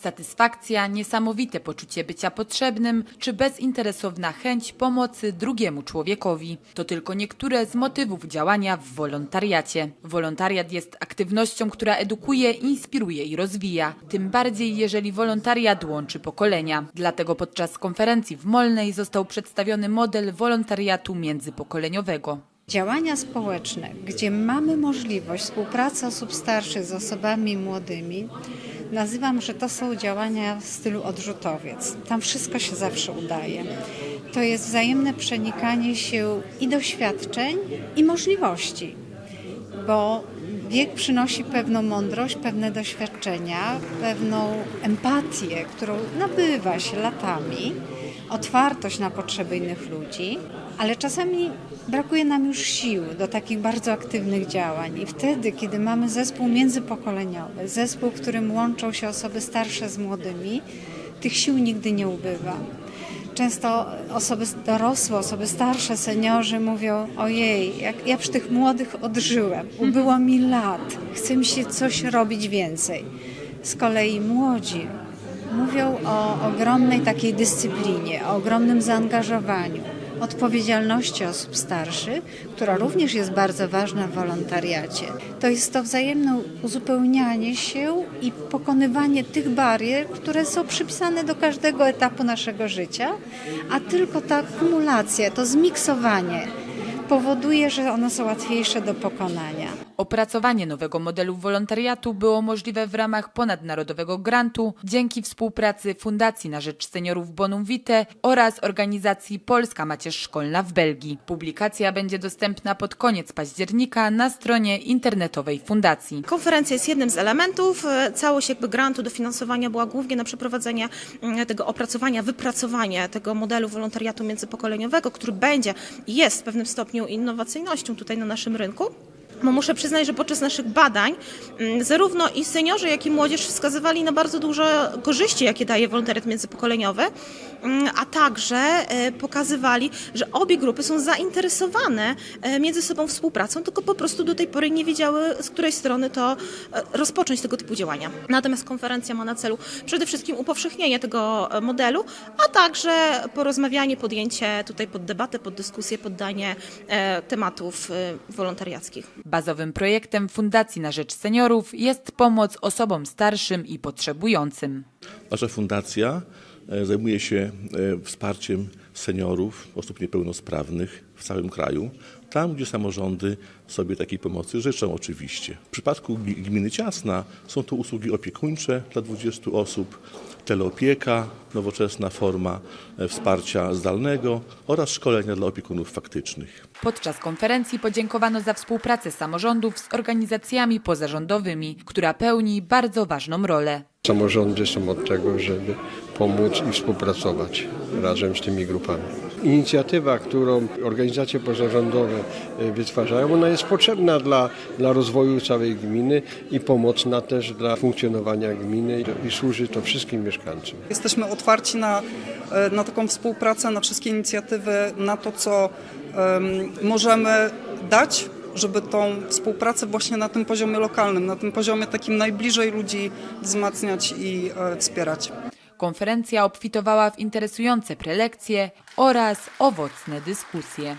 Satysfakcja, niesamowite poczucie bycia potrzebnym czy bezinteresowna chęć pomocy drugiemu człowiekowi to tylko niektóre z motywów działania w wolontariacie. Wolontariat jest aktywnością, która edukuje, inspiruje i rozwija. Tym bardziej, jeżeli wolontariat łączy pokolenia. Dlatego podczas konferencji w Molnej został przedstawiony model wolontariatu międzypokoleniowego. Działania społeczne, gdzie mamy możliwość współpracy osób starszych z osobami młodymi, nazywam, że to są działania w stylu odrzutowiec. Tam wszystko się zawsze udaje. To jest wzajemne przenikanie się i doświadczeń, i możliwości, bo wiek przynosi pewną mądrość, pewne doświadczenia, pewną empatię, którą nabywa się latami, otwartość na potrzeby innych ludzi, ale czasami brakuje nam już sił do takich bardzo aktywnych działań. I wtedy, kiedy mamy zespół międzypokoleniowy, zespół, w którym łączą się osoby starsze z młodymi, tych sił nigdy nie ubywa. Często osoby dorosłe, osoby starsze, seniorzy mówią: Ojej, jak ja przy tych młodych odżyłem, ubyło mi lat, chce mi się coś robić więcej. Z kolei młodzi mówią o ogromnej takiej dyscyplinie, o ogromnym zaangażowaniu, odpowiedzialności osób starszych, która również jest bardzo ważna w wolontariacie. To jest to wzajemne uzupełnianie się i pokonywanie tych barier, które są przypisane do każdego etapu naszego życia, a tylko ta kumulacja, to zmiksowanie powoduje, że one są łatwiejsze do pokonania. Opracowanie nowego modelu wolontariatu było możliwe w ramach ponadnarodowego grantu dzięki współpracy Fundacji na Rzecz Seniorów Bonum Vitae oraz organizacji Polska Macierz Szkolna w Belgii. Publikacja będzie dostępna pod koniec października na stronie internetowej fundacji. Konferencja jest jednym z elementów. Całość jakby grantu dofinansowania była głównie na przeprowadzenie mm, tego opracowania, wypracowanie tego modelu wolontariatu międzypokoleniowego, który będzie i jest w pewnym stopniu innowacyjnością tutaj na naszym rynku. Bo muszę przyznać, że podczas naszych badań mm, zarówno i seniorzy, jak i młodzież wskazywali na bardzo duże korzyści, jakie daje wolontariat międzypokoleniowy, mm, a także e, pokazywali, że obie grupy są zainteresowane e, między sobą współpracą, tylko po prostu do tej pory nie wiedziały, z której strony to e, rozpocząć tego typu działania. Natomiast konferencja ma na celu przede wszystkim upowszechnienie tego modelu, a także porozmawianie, podjęcie tutaj pod debatę, pod dyskusję, poddanie tematów wolontariackich. Bazowym projektem Fundacji na Rzecz Seniorów jest pomoc osobom starszym i potrzebującym. Nasza fundacja e, zajmuje się e, wsparciem seniorów, osób niepełnosprawnych w całym kraju, tam gdzie samorządy sobie takiej pomocy życzą oczywiście. W przypadku gmi- gminy Ciasna są to usługi opiekuńcze dla 20 osób, teleopieka, nowoczesna forma e, wsparcia zdalnego oraz szkolenia dla opiekunów faktycznych. Podczas konferencji podziękowano za współpracę samorządów z organizacjami pozarządowymi, która pełni bardzo ważną rolę. Samorządy są od tego, żeby pomóc i współpracować razem z tymi grupami. Inicjatywa, którą organizacje pozarządowe e, wytwarzają, ona jest potrzebna dla, dla rozwoju całej gminy i pomocna też dla funkcjonowania gminy i służy to wszystkim mieszkańcom. Jesteśmy otwarci na, e, na taką współpracę, na wszystkie inicjatywy, na to, co em, możemy dać, żeby tą współpracę właśnie na tym poziomie lokalnym, na tym poziomie takim najbliżej ludzi wzmacniać i e, wspierać. Konferencja obfitowała w interesujące prelekcje oraz owocne dyskusje.